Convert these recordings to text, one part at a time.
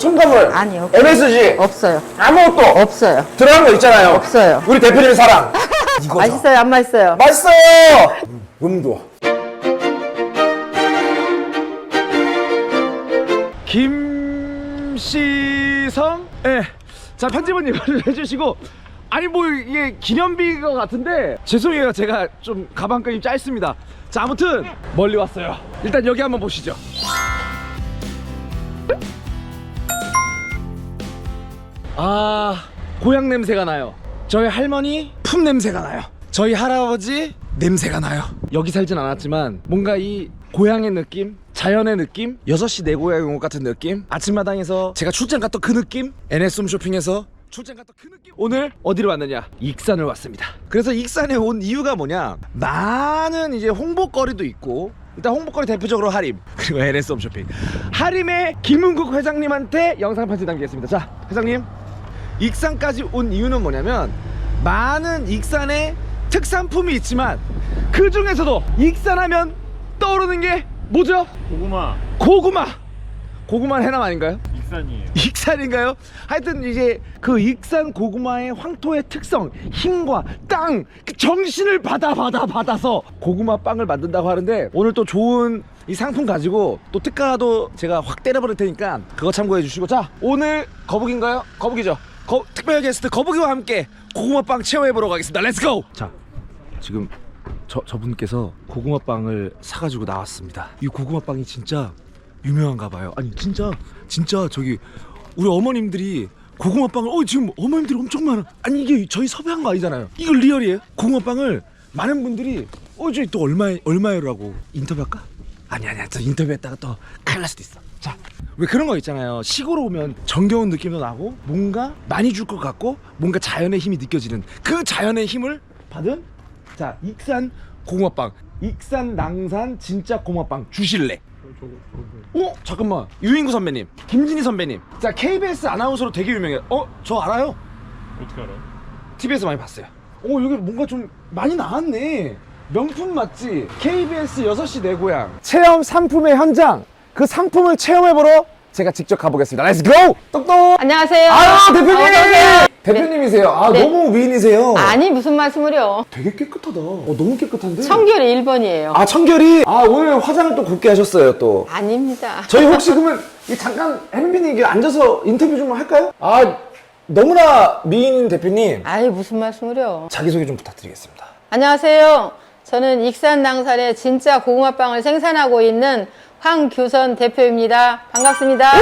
첨가물 아니, 없어요. MSG 없어요. 아무것도 없어요. 들어간 거 있잖아요. 없어요. 우리 대표님 사랑. 이거죠. 맛있어요, 안 맛있어요? 맛있어요. 음 좋아. 김시성? 예. 자, 편집은 이거를 해주시고. 아니, 뭐, 이게 기념비인 것 같은데. 죄송해요. 제가 좀 가방끈이 짧습니다. 자, 아무튼, 멀리 왔어요. 일단 여기 한번 보시죠. 아, 고향 냄새가 나요. 저희 할머니 품 냄새가 나요. 저희 할아버지 냄새가 나요. 여기 살진 않았지만 뭔가 이 고향의 느낌, 자연의 느낌, 6시 내 고향 온 같은 느낌, 아침마당에서 제가 출장 갔던 그 느낌, NS홈 쇼핑에서 출장 갔던 그 느낌. 오늘 어디로 왔느냐? 익산을 왔습니다. 그래서 익산에 온 이유가 뭐냐? 많은 이제 홍보거리도 있고 일단 홍보거리 대표적으로 하림 그리고 NS홈 쇼핑 하림의 김은국 회장님한테 영상 편지 남기겠습니다. 자, 회장님 익산까지 온 이유는 뭐냐면 많은 익산의 특산품이 있지만 그 중에서도 익산하면 떠오르는 게 뭐죠? 고구마 고구마. 고구마는 해남 아닌가요? 익산이에요. 익산인가요? 하여튼 이제 그 익산 고구마의 황토의 특성, 힘과 땅, 그 정신을 받아 받아 받아서 고구마 빵을 만든다고 하는데 오늘 또 좋은 이 상품 가지고 또 특가도 제가 확 때려버릴 테니까 그거 참고해 주시고 자 오늘 거북인가요? 거북이죠. 거, 특별 게스트 거북이와 함께 고구마 빵 체험해 보러 가겠습니다. 렛츠고! 자 지금 저, 저분께서 고구마 빵을 사가지고 나왔습니다. 이 고구마 빵이 진짜 유명한가 봐요. 아니 진짜 진짜 저기 우리 어머님들이 고구마 빵을 어 지금 어머님들이 엄청 많아. 아니 이게 저희 섭외한 거 아니잖아요. 이거 리얼이에요. 고구마 빵을 많은 분들이 어 저기 또 얼마 얼마요라고 인터뷰할까? 아니 아니야. 저 인터뷰했다가 또 큰일 날 수도 있어. 자. 왜 그런 거 있잖아요. 시골 오면 정겨운 느낌도 나고 뭔가 많이 줄 것 같고 뭔가 자연의 힘이 느껴지는 그 자연의 힘을 받은 자 익산 고구마빵 익산 낭산 진짜 고구마빵 주실래? 어? 잠깐만 유인구 선배님 김진희 선배님 자 KBS 아나운서로 되게 유명해요 어? 저 알아요 어떻게 알아? TV에서 많이 봤어요 어 여기 뭔가 좀 많이 나왔네 명품 맛집 KBS 6시 내 고향 체험 상품의 현장 그 상품을 체험해보러 제가 직접 가보겠습니다 렛츠 고! 똑똑! 안녕하세요. 아 대표님. 어서 오세요. 대표님이세요. 아 네. 너무 미인이세요. 아니, 무슨 말씀을요? 되게 깨끗하다. 어, 너무 깨끗한데. 청결이 1번이에요. 아 청결이. 아 오늘 화장을 또 곱게 하셨어요 또. 아닙니다. 저희 혹시 그러면 이 잠깐 혜민님 이게 앉아서 인터뷰 좀 할까요? 아 너무나 미인 대표님 아이, 무슨 말씀을요? 자기소개 좀 부탁드리겠습니다. 안녕하세요. 저는 익산 낭산의 진짜 고구마빵을 생산하고 있는 황규선 대표입니다. 반갑습니다.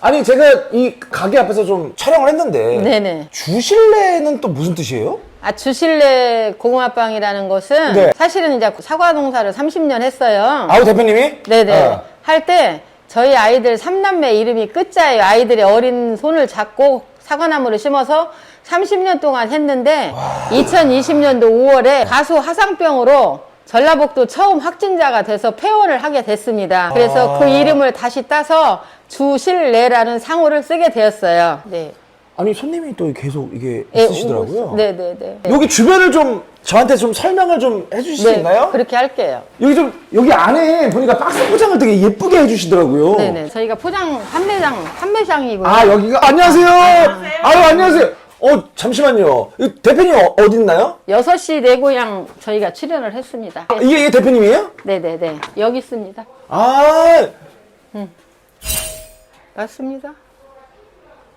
아니 제가 이 가게 앞에서 좀 촬영을 했는데 네네. 주실래는 또 무슨 뜻이에요? 아, 주실래 고구마빵이라는 것은 네. 사실은 이제 사과 농사를 30년 했어요. 아우 대표님이? 네네. 어. 할 때 저희 아이들 삼남매 이름이 끝자예요. 아이들의 어린 손을 잡고 사과나무를 심어서 30년 동안 했는데 2020년도 5월에 가수 화상병으로 전라북도 처음 확진자가 돼서 폐원을 하게 됐습니다. 그래서 아. 그 이름을 다시 따서 주실래라는 상호를 쓰게 되었어요. 네. 아니 손님이 또 계속 이게 예, 있으시더라고요. 오고 있- 네네 네. 여기 주변을 좀 저한테 좀 설명을 좀 해주실 수 네, 있나요? 그렇게 할게요. 여기 좀 여기 안에 보니까 박스 포장을 되게 예쁘게 해주시더라고요. 네네. 저희가 포장 판매장 판매장이고요. 아 여기가 안녕하세요. 아유 안녕하세요. 어 잠시만요. 이 대표님 어, 어디 있나요? 6시 내 고향 저희가 출연을 했습니다. 아, 이게, 이게 대표님이에요? 네네네. 여기 있습니다. 아, 맞습니다.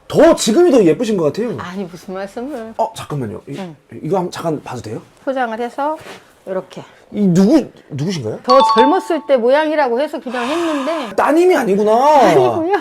더 지금이 더 예쁘신 것 같아요. 아니 무슨 말씀을 어 잠깐만요. 이, 이거 한번 잠깐 봐도 돼요? 포장을 해서 이렇게 이 누구 누구신가요? 더 젊었을 때 모양이라고 해서 그냥 했는데 따님이 아니구나. 아니고요.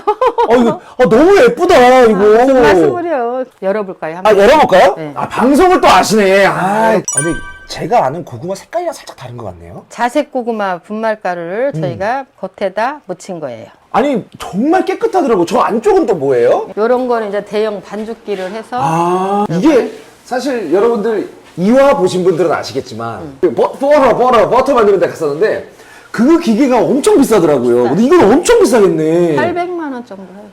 어 이거 어, 너무 예쁘다 이거. 무슨 말씀을요? 열어볼까요? 아 한번. 열어볼까요? 네. 아 방송을 또 아시네. 아, 근데 제가 아는 고구마 색깔이랑 살짝 다른 것 같네요. 자색 고구마 분말가루를 음. 저희가 겉에다 묻힌 거예요. 아니 정말 깨끗하더라고. 저 안쪽은 또 뭐예요? 요런 거는 이제 대형 반죽기를 해서 아 이게 사실 여러분들 이화 보신 분들은 아시겠지만 그 버, 버터 버터 버터 만드는 데 갔었는데 그 기계가 엄청 비싸더라고요. 근데 이건 엄청 비싸겠네. 800만 원 정도 해요.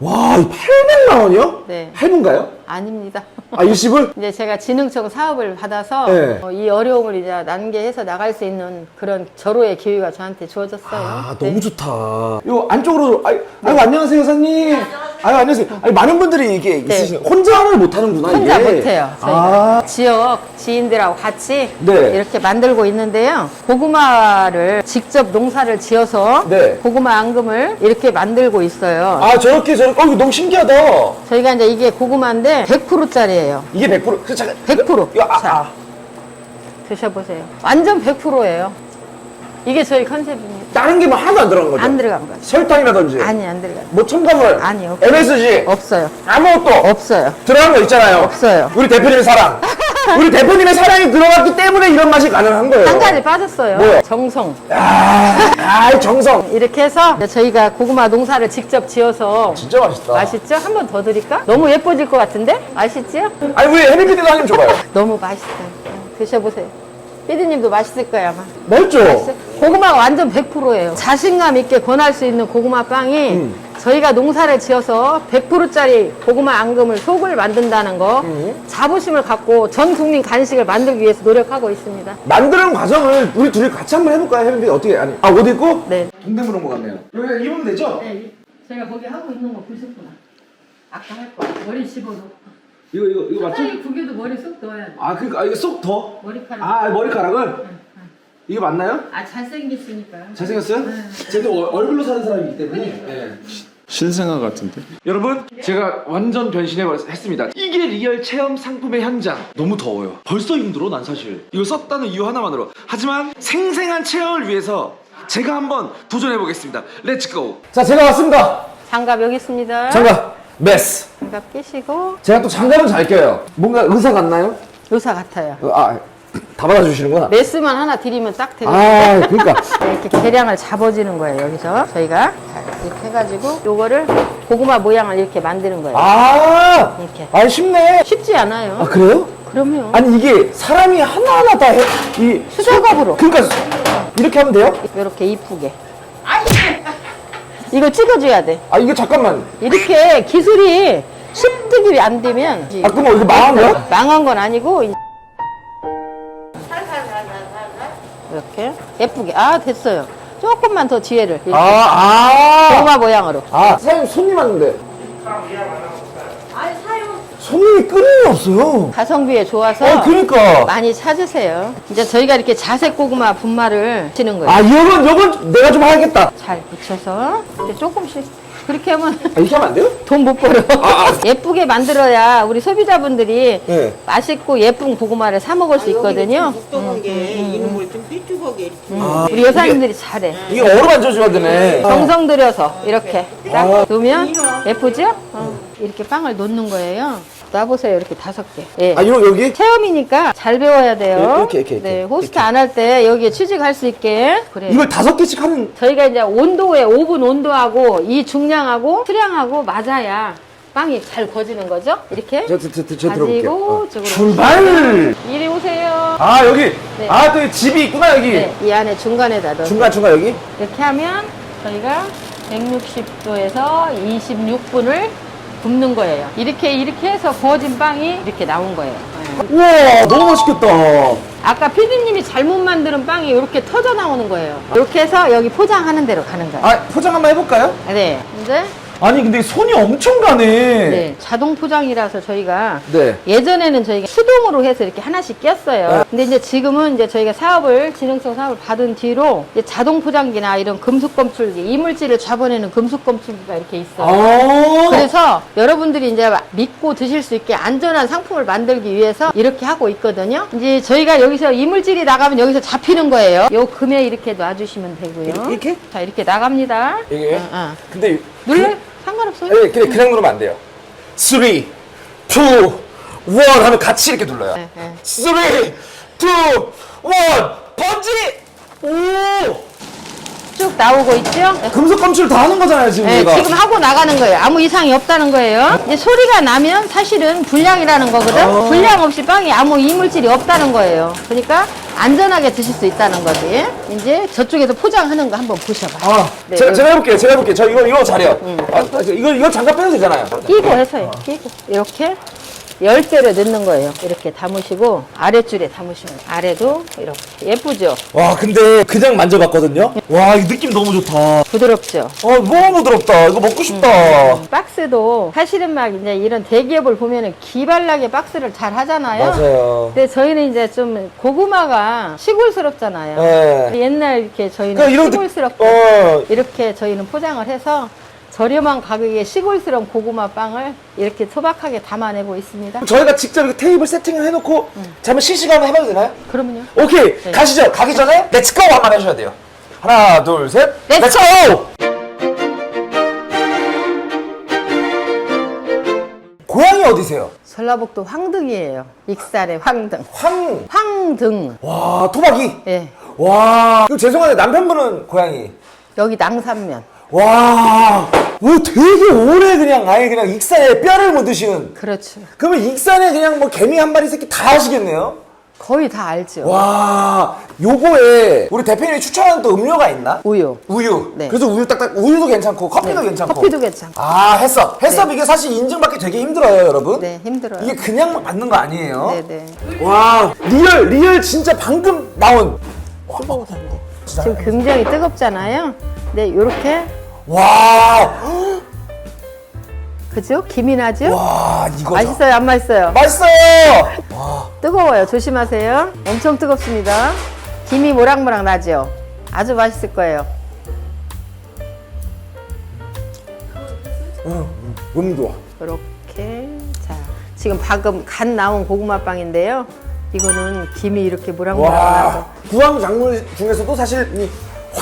와, 이 800만 원이요? 네. 할부인가요? 아닙니다. 아 일식을? 이제 제가 지능청 사업을 받아서 네. 어, 이 어려움을 이제 난개해서 나갈 수 있는 그런 절호의 기회가 저한테 주어졌어요. 아 네. 너무 좋다. 요 안쪽으로 아유, 아유 안녕하세요 여사님. 아유 안녕하세요. 아니 많은 분들이 이게 있으시네. 혼자는 못 하는구나 혼자 이게. 못해요. 저희가 아 지역 지인들하고 같이 네. 이렇게 만들고 있는데요. 고구마를 직접 농사를 지어서 네. 고구마 앙금을 이렇게 만들고 있어요. 아 저렇게 저렇게 어 이거 너무 신기하다. 저희가 이제 이게 고구마인데 100%짜리예요. 이게 100%. 그 잠깐. 100%. 이거 아, 자. 아. 드셔보세요. 완전 100%예요. 이게 저희 컨셉입니다. 다른 게 뭐 하나도 안 들어간 거죠? 안 들어간 거죠. 설탕이라든지. 아니 안 들어가요. 뭐 첨가물. 아니, 없어요. MSG. 없어요. 아무것도 없어요. 들어간 거 있잖아요. 없어요. 우리 대표님의 사랑. 우리 대표님의 사랑이 들어갔기 때문에 이런 맛이 가능한 거예요. 한 가지 빠졌어요. 뭐요? 정성. 아, 아, 정성. 이렇게 해서 저희가 고구마 농사를 직접 지어서 진짜 맛있다. 맛있죠? 한 번 더 드릴까? 너무 예뻐질 것 같은데? 맛있지요? 아니 우리 해피피디도 한입 줘봐요. 너무 맛있어요. 드셔보세요. 피디님도 맛있을 거야 아마. 맛있죠? 고구마가 완전 100%예요. 자신감 있게 권할 수 있는 고구마 빵이 음. 저희가 농사를 지어서 100%짜리 고구마 앙금을 속을 만든다는 거 음. 자부심을 갖고 전 국민 간식을 만들기 위해서 노력하고 있습니다. 만드는 과정을 우리 둘이 같이 한번 해볼까요? 해피피디 어떻게 아니 아옷 입고? 네. 동대문 온것 같네요. 여기 입으면 되죠? 네, 저희가 거기 하고 있는 거 보셨구나. 아까 할 거. 머리 집어넣고. 이거 이거 이거 맞죠? 구겨도 머리 쏙 넣어야 돼. 아 그러니까 아, 이거 쏙 더. 머리카락. 아 머리카락을 이게 맞나요? 아, 잘생겼으니까요. 잘생겼어요? 제가 또 얼- 얼굴로 사는 사람이기 때문에. 네. 신생아 같은데? 여러분 제가 완전 변신해 했습니다 이게 리얼 체험 상품의 현장 너무 더워요 벌써 힘들어 난 사실 이거 썼다는 이유 하나만으로 하지만 생생한 체험을 위해서 제가 한번 도전해 보겠습니다 렛츠고 자 제가 왔습니다 장갑 여기 있습니다. 장갑 메스 장갑 끼시고 제가 또 장갑은 잘 껴요 뭔가 의사 같나요? 요사 같아요. 아다 받아주시는구나 메스만 하나 드리면 딱 되거든요. 아 그러니까 이렇게 계량을 잡아주는 거예요, 여기서. 저희가 자, 이렇게 해가지고 요거를 고구마 모양을 이렇게 만드는 거예요. 아 이렇게. 아 쉽네 쉽지 않아요. 아 그래요? 그럼요. 아니 이게 사람이 하나하나 다이 수작업으로. 그러니까 이렇게 하면 돼요? 이렇게 이쁘게. 이거 찍어줘야 돼. 아 이게 잠깐만 이렇게 기술이 습득이 안 되면 아 그럼 이거 망한 거야? 망한 건 아니고 이- 이렇게 예쁘게 아 됐어요 조금만 더 뒤에를 이렇게 아, 아. 고구마 모양으로 아, 사장님 손님 왔는데. 손님이 끊임이 없어요. 가성비에 좋아서 어, 그러니까. 많이 찾으세요 이제 저희가 이렇게 자색 고구마 분말을 치는 거예요 아, 이건, 이건 내가 좀 하겠다. 잘 붙여서 이제 조금씩 그렇게 하면 아, 이렇게 하면 안 돼요? 돈 못 벌어 예쁘게 만들어야 우리 소비자분들이 네. 맛있고 예쁜 고구마를 사 먹을 수 있거든요 묵동한 게 이놈을 좀 삐죽하게 이렇게 아, 우리 여사님들이 잘해 이게 어루 만져줘야 되네. 정성 들여서 이렇게 딱 아. 놓으면 예쁘죠? 어. 이렇게 빵을 놓는 거예요. 놔보세요. 이렇게 다섯 개. 예. 아, 이거 여기? 체험이니까 잘 배워야 돼요. 이렇게, 이렇게, 이렇게, 네, 호스트 안 할 때 여기에 취직할 수 있게. 그래. 이걸 다섯 개씩 하는. 저희가 이제 온도에 오븐 온도하고 이 중량하고 수량하고 맞아야 빵이 잘 구워지는 거죠? 이렇게. 저, 저, 저, 저, 저 들어볼게요. 가지고 어. 저쪽으로 출발! 이리 오세요. 아, 여기. 네. 아, 또 집이 있구나, 여기. 네, 이 안에 중간에다 넣어. 중간, 중간, 여기. 이렇게 하면 저희가 160도에서 26분을 굽는 거예요. 이렇게 이렇게 해서 구워진 빵이 이렇게 나온 거예요. 네. 우와, 너무 맛있겠다. 아까 피디님이 잘못 만드는 빵이 이렇게 터져 나오는 거예요. 이렇게 해서 여기 포장하는 대로 가는 거예요. 아, 포장 한번 해볼까요? 네. 이제 아니, 근데 손이 엄청 가네. 네, 자동 포장이라서 저희가 네. 예전에는 저희가 수동으로 해서 이렇게 하나씩 꼈어요. 네. 근데 이제 지금은 이제 저희가 사업을, 진흥성 사업을 받은 뒤로 이제 자동 포장기나 이런 금속 검출기, 이물질을 잡아내는 금속 검출기가 이렇게 있어요. 아. 그래서 여러분들이 이제 믿고 드실 수 있게 안전한 상품을 만들기 위해서 이렇게 하고 있거든요. 이제 저희가 여기서 이물질이 나가면 여기서 잡히는 거예요. 요 금에 이렇게 놔주시면 되고요. 이렇게? 자, 이렇게 나갑니다. 이게? 어, 어. 근데. 눌러요? 상관없어요. 네, 그냥, 그냥 누르면 안 돼요. 3, 2, 1 하면 같이 이렇게 눌러요. 네, 네. 3, 2, 1 번지! 오! 쭉 나오고 있죠? 네. 금속 검출 다 하는 거잖아요, 지금 네, 우리가. 지금 하고 나가는 거예요. 아무 이상이 없다는 거예요. 이제 소리가 나면 사실은 불량이라는 거거든. 어. 불량 없이 빵이 아무 이물질이 없다는 거예요. 그러니까 안전하게 드실 수 있다는 거지. 이제 저쪽에서 포장하는 거 한번 보셔봐. 아, 네, 제가. 제가 해볼게요. 제가 해볼게요. 저 이거, 이거 잘해요. 아, 아, 저 이거, 이거 장갑 빼도 되잖아요. 끼고 해서요. 끼고 이렇게 열 대로 넣는 거예요. 이렇게 담으시고 아랫줄에 담으시면 돼요. 아래도 이렇게 예쁘죠? 와 근데 그냥 만져봤거든요 와 이 느낌 너무 좋다 부드럽죠? 어 너무 부드럽다 이거 먹고 싶다 박스도 사실은 막 이제 이런 대기업을 보면은 기발나게 박스를 잘 하잖아요. 맞아요 근데 저희는 이제 좀 고구마가 시골스럽잖아요. 네. 옛날 이렇게 저희는 그러니까 이런 느- 시골스럽게 어 이렇게 저희는 포장을 해서 저렴한 가격에 시골스러운 고구마 빵을 이렇게 소박하게 담아내고 있습니다. 저희가 직접 이렇게 테이블 세팅을 해놓고 잠깐 실시간으로 해봐도 되나요? 그러면요. 오케이 네. 가시죠 가기 전에 렛츠고 한번 해주셔야 돼요 하나 둘셋 렛츠고! 고향이 어디세요? 전라북도 황등이에요. 익살의 황등. 황. 황등. 와 토박이. 예. 와. 죄송한데 남편분은 고향이. 여기 낭산면. 와. 오 되게 오래 그냥 아예 그냥 익산에 뼈를 묻으시는. 그렇죠. 그러면 익산에 그냥 뭐 개미 한 마리 새끼 다 하시겠네요. 거의 다 알죠. 와. 요거에 우리 대표님이 추천하는 또 음료가 있나? 우유. 우유. 네. 그래서 우유 딱딱 우유도 괜찮고 커피도 네, 괜찮고. 커피도 괜찮고. 아 해썹. 해썹 이게 사실 인증받기 되게 힘들어요, 여러분. 네, 힘들어요. 이게 그냥 맞는 거 아니에요. 네, 네. 와 리얼 리얼 진짜 방금 나온 지금 굉장히 뜨겁잖아요. 네, 요렇게. 와, 그죠? 김이 나죠? 와 이거죠. 맛있어요? 안 맛있어요? 맛있어요. 뜨거워요. 조심하세요. 엄청 뜨겁습니다. 김이 모락모락 나죠? 아주 맛있을 거예요. 너무 좋아. 이렇게. 자, 지금 방금 갓 나온 고구마 빵인데요. 이거는 김이 이렇게 모락모락 나고. 와 구황 작물 중에서도 사실 이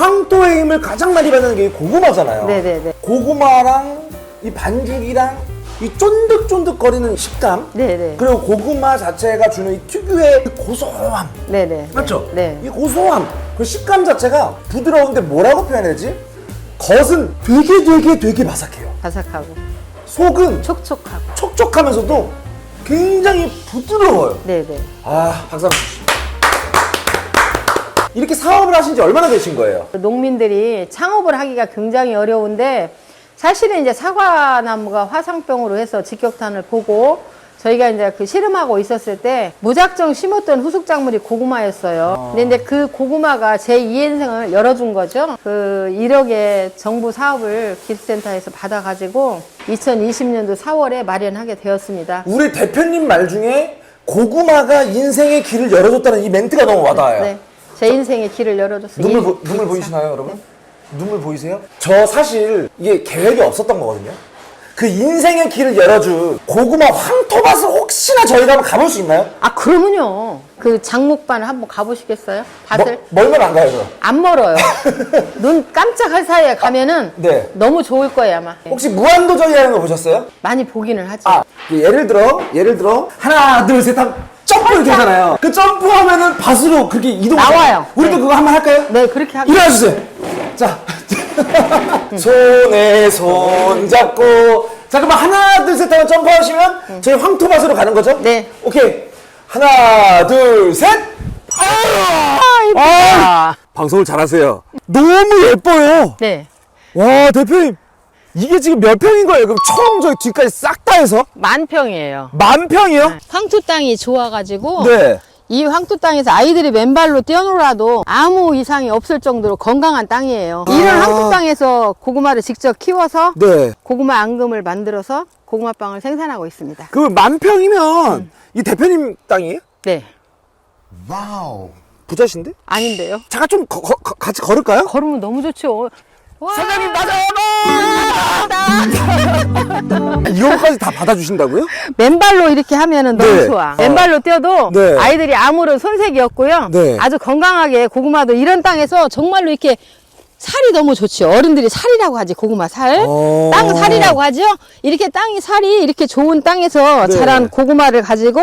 황토의 힘을 가장 많이 받는 게 고구마잖아요. 네네네. 고구마랑 이 반죽이랑 이 쫀득쫀득거리는 식감. 네네. 그리고 고구마 자체가 주는 이 특유의 그 고소함. 네네. 맞죠? 네. 이 고소함, 그 식감 자체가 부드러운데 뭐라고 표현해야 되지? 겉은 되게 되게 되게 바삭해요. 바삭하고 속은 촉촉하고. 촉촉하면서도 굉장히 부드러워요. 네네. 아, 박수 한번 주시죠. 이렇게 사업을 하신 지 얼마나 되신 거예요? 농민들이 창업을 하기가 굉장히 어려운데 사실은 이제 사과나무가 화상병으로 해서 직격탄을 보고 저희가 이제 그 씨름하고 있었을 때 무작정 심었던 후숙 작물이 고구마였어요. 근데 이제 그 고구마가 제 2인생을 열어준 거죠. 그 1억의 정부 사업을 기술센터에서 받아가지고 2020년도 4월에 마련하게 되었습니다. 우리 대표님 말 중에 고구마가 인생의 길을 열어줬다는 이 멘트가 너무 와닿아요. 네. 제 인생의 길을 열어줬어요. 눈물, 이- 보, 눈물 이- 보이시나요, 여러분? 눈물 보이세요? 저 사실 이게 계획이 없었던 거거든요. 그 인생의 길을 열어준 고구마 황토밭을 혹시나 저희가 한번 가볼 수 있나요? 아, 그러면요. 그 장목반 한번 가보시겠어요? 밭을? 멀, 멀면 안 가요, 저. 안 멀어요. 눈 깜짝할 사이에 가면은 네. 너무 좋을 거예요, 아마. 혹시 무한도전이라는 거 보셨어요? 많이 보기는 하죠. 아, 예를 들어, 예를 들어, 하나, 둘, 셋, 하면 점프 이렇게 하잖아요. 그 점프하면은 밭으로 그렇게 이동. 나와요. 우리도 네. 그거 한번 할까요? 네, 그렇게 하고. 일어나주세요. 자. 손에 손 잡고. 자, 그럼 하나, 둘, 셋 하면 점프하시면 저희 황토밭으로 가는 거죠? 네. 오케이. 하나, 둘, 셋. 아! 아, 방송을 잘하세요. 너무 예뻐요. 네. 와, 대표님. 이게 지금 몇 평인 거예요? 그럼 총 저기 뒤까지 싹 다 해서? 만 평이에요. 만 평이요? 황토 땅이 좋아가지고 네. 이 황토 땅에서 아이들이 맨발로 뛰어놀아도 아무 이상이 없을 정도로 건강한 땅이에요. 이런 아. 황토 땅에서 고구마를 직접 키워서 네. 고구마 앙금을 만들어서 고구마빵을 생산하고 있습니다. 그 만 평이면 이 대표님 땅이에요? 네. 부자신데? 아닌데요? 잠깐 좀 거- 거- 거- 같이 걸을까요? 걸으면 너무 좋죠. 와, 사장님 맞아요! 이거까지 다 받아주신다고요? 맨발로 이렇게 하면은 너무 네. 좋아. 어. 맨발로 뛰어도 네. 아이들이 아무런 손색이 없고요. 네. 아주 건강하게 고구마도 이런 땅에서 정말로 이렇게 살이 너무 좋죠. 어른들이 살이라고 하지 고구마 살. 어. 땅 살이라고 하죠. 이렇게 땅이 살이 이렇게 좋은 땅에서 네. 자란 고구마를 가지고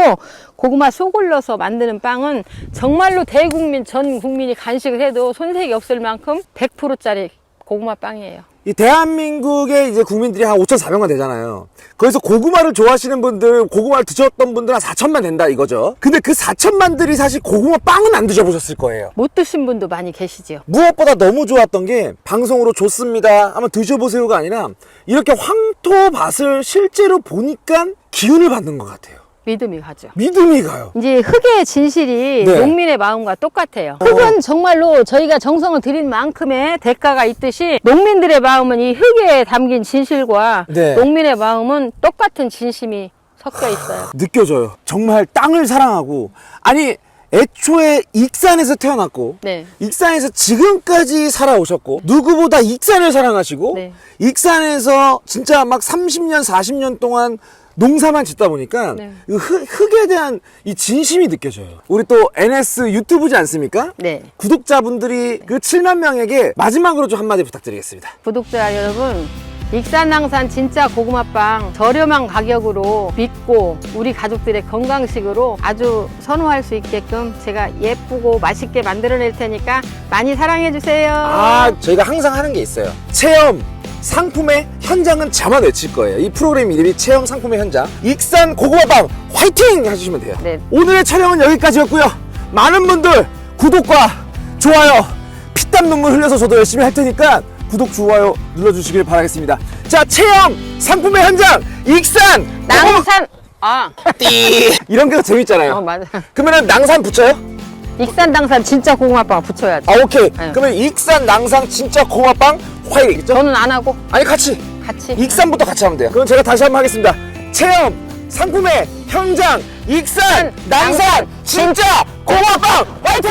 고구마 속 올려서 만드는 빵은 정말로 대국민 전 국민이 간식을 해도 손색이 없을 만큼 100%짜리 고구마 빵이에요. 이 대한민국의 이제 국민들이 한 5,400만 되잖아요. 거기서 고구마를 좋아하시는 분들, 고구마를 드셨던 분들 한 4천만 된다 이거죠. 근데 그 4천만들이 사실 고구마 빵은 안 드셔보셨을 거예요. 못 드신 분도 많이 계시죠. 무엇보다 너무 좋았던 게 방송으로 좋습니다. 한번 드셔보세요가 아니라 이렇게 황토밭을 실제로 보니까 기운을 받는 것 같아요. 믿음이 가죠. 믿음이 가요. 이제 흙의 진실이 네. 농민의 마음과 똑같아요. 흙은 정말로 저희가 정성을 들인 만큼의 대가가 있듯이 농민들의 마음은 이 흙에 담긴 진실과 네. 농민의 마음은 똑같은 진심이 섞여 있어요. 느껴져요. 정말 땅을 사랑하고 아니 애초에 익산에서 태어났고 네. 익산에서 지금까지 살아오셨고 누구보다 익산을 사랑하시고 네. 익산에서 진짜 막 30년 40년 동안 농사만 짓다 보니까 네. 이 흙, 흙에 대한 이 진심이 느껴져요. 우리 또 NS 유튜브지 않습니까? 네. 구독자분들이 그 7만 명에게 마지막으로 좀 한마디 부탁드리겠습니다. 구독자 여러분, 익산낭산 진짜 고구마빵 저렴한 가격으로 믿고 우리 가족들의 건강식으로 아주 선호할 수 있게끔 제가 예쁘고 맛있게 만들어낼 테니까 많이 사랑해주세요. 아, 저희가 항상 하는 게 있어요. 체험 상품의 현장은 외칠 거예요. 이 프로그램 이름이 체험 상품의 현장. 익산 고구마빵 화이팅! 해주시면 돼요. 네. 오늘의 촬영은 여기까지였고요. 많은 분들 구독과 좋아요, 피땀 눈물 흘려서 저도 열심히 할 테니까 구독, 좋아요 눌러주시길 바라겠습니다. 자, 체험 상품의 현장 익산 고구마- 낭산, 아, 이런 게 더 재밌잖아요. 어, 맞아. 그러면 낭산 붙여요? 익산 당산 진짜 고구마빵 붙여야죠. 아, 오케이. 네. 그러면 익산 낭산 진짜 고구마빵 화이팅! 있죠? 저는 안 하고 아니 같이 같이. 익산부터 같이 하면 돼요. 그럼 제가 다시 한번 하겠습니다. 체험 상품의 현장 익산 낭산 진짜 고마빵 화이팅!